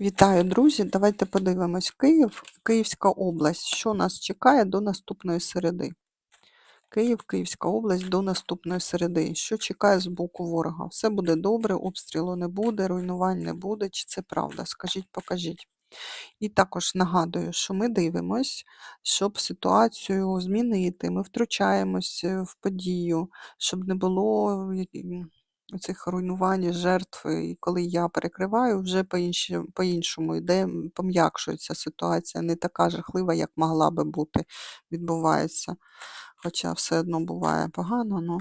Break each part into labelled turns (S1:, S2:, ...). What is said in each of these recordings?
S1: Вітаю, друзі! Давайте подивимось Київ, Київська область. Що нас чекає до наступної середи? Київ, Київська область до наступної середи. Що чекає з боку ворога? Все буде добре, обстрілу не буде, руйнувань не буде. Чи це правда? Скажіть, покажіть. І також нагадую, що ми дивимось, щоб ситуацію змінити. Ми втручаємось е, в подію, щоб не було які- цих руйнувань, жертв. І коли я перекриваю, вже по-іншому йде, пом'якшується ситуація, не така жахлива, як могла би бути, відбувається. Хоча все одно буває погано, але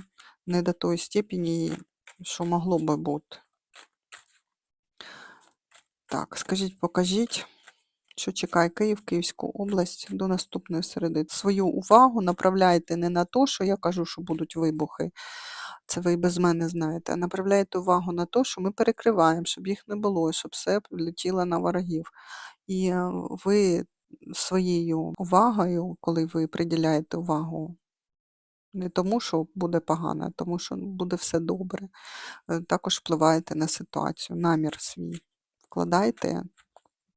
S1: не до тої степені, що могло би бути. Так, скажіть, покажіть, що чекає Київ, Київську область до наступної середи. Свою увагу направляйте не на те, що я кажу, що будуть вибухи. Це ви і без мене знаєте. А направляєте увагу на те, що ми перекриваємо, щоб їх не було, щоб все летіло на ворогів. І е, ви своєю увагою, коли ви приділяєте увагу не тому, що буде погано, а тому, що буде все добре, е, також впливаєте на ситуацію, намір свій. Вкладайте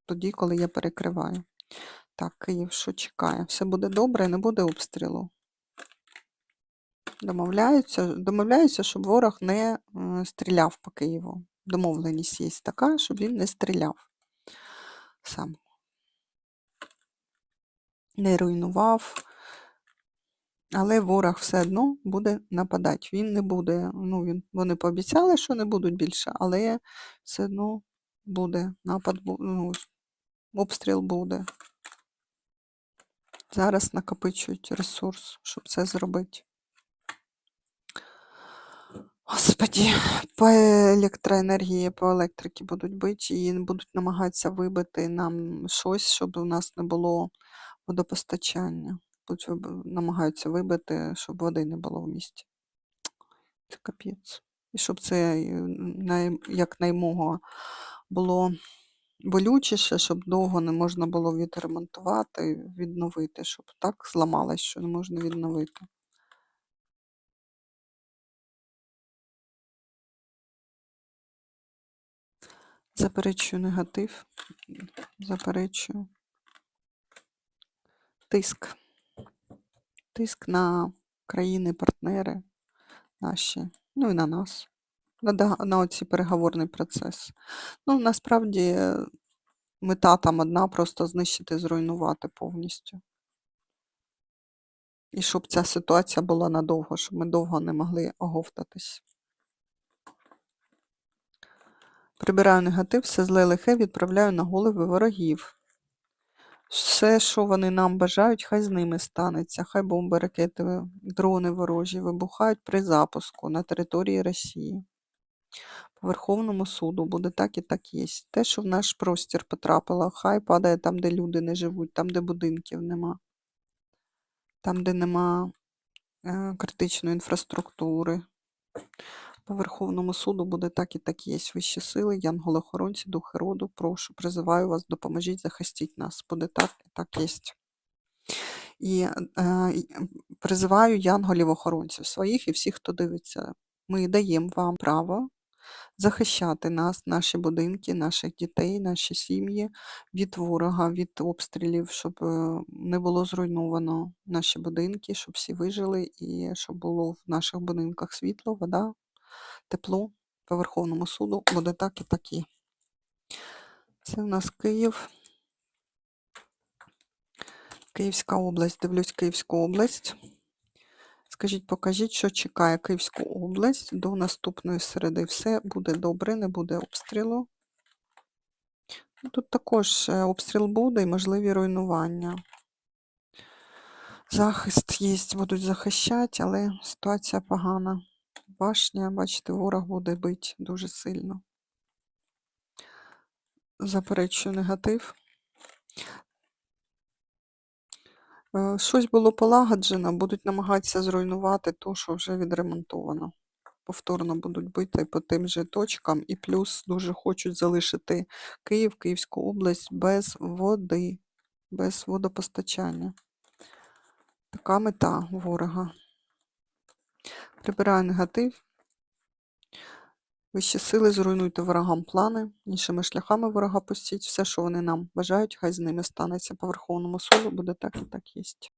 S1: тоді, коли я перекриваю. Так, Київ, що чекає? Все буде добре, не буде обстрілу. Домовляються, домовляються, щоб ворог не е, стріляв по Києву. Домовленість є така, щоб він не стріляв сам. Не руйнував. Але ворог все одно буде нападати. Він не буде, ну, він, вони пообіцяли, що не будуть більше, але все одно буде напад, ну, обстріл буде. Зараз накопичують ресурс, щоб це зробити. Господі, по електроенергії, по електриці будуть бити і будуть намагатися вибити нам щось, щоб у нас не було водопостачання. Будуть намагаються вибити, щоб води не було в місті. Це капець. І щоб це е, най, якнаймога було болючіше, щоб довго не можна було відремонтувати, відновити, щоб так зламалось, що не можна відновити. Заперечую негатив. Заперечую. Тиск. Тиск на країни-партнери наші, ну і на нас, на, на оці переговорний процес. Ну, насправді, мета там одна просто знищити, зруйнувати повністю. І щоб ця ситуація була надовго, щоб ми довго не могли оговтатись. Прибираю негатив, все зле лихе відправляю на голови ворогів. Все, що вони нам бажають, хай з ними станеться. Хай бомби, ракети, дрони ворожі вибухають при запуску на території Росії. По Верховному суду буде так і так є. Те, що в наш простір потрапило, хай падає там, де люди не живуть, там, де будинків нема, там, де нема е, критичної інфраструктури. По Верховному суду буде так і так є. Вищі сили, янголи-охоронці, духи роду, прошу, призиваю вас, допоможіть, захистіть нас. Буде так і так є. І е, призиваю янголів-охоронців своїх і всіх, хто дивиться. Ми даємо вам право захищати нас, наші будинки, наших дітей, наші сім'ї від ворога, від обстрілів, щоб е, не було зруйновано наші будинки, щоб всі вижили і щоб було в наших будинках світло, вода, тепло. По Верховному суду буде так і так є. Це в нас Київ. Київська область. Дивлюсь Київську область. Скажіть, покажіть, що чекає Київську область до наступної середи. Все буде добре, не буде обстрілу. Тут також е, обстріл буде і можливі руйнування. Захист є, будуть захищати, але ситуація погана. Башня, бачите, ворог буде бити дуже сильно. Заперечую негатив. Е, Щось було полагоджено, будуть намагатися зруйнувати то, що вже відремонтовано. Повторно будуть бити по тим же точкам, і плюс дуже хочуть залишити Київ, Київську область без води, без водопостачання. Така мета ворога. Прибираю негатив. Вищі сили, зруйнуйте ворогам плани, іншими шляхами ворога пустіть. Все, що вони нам бажають, хай з ними станеться по Верховному суду, буде так і так єсть.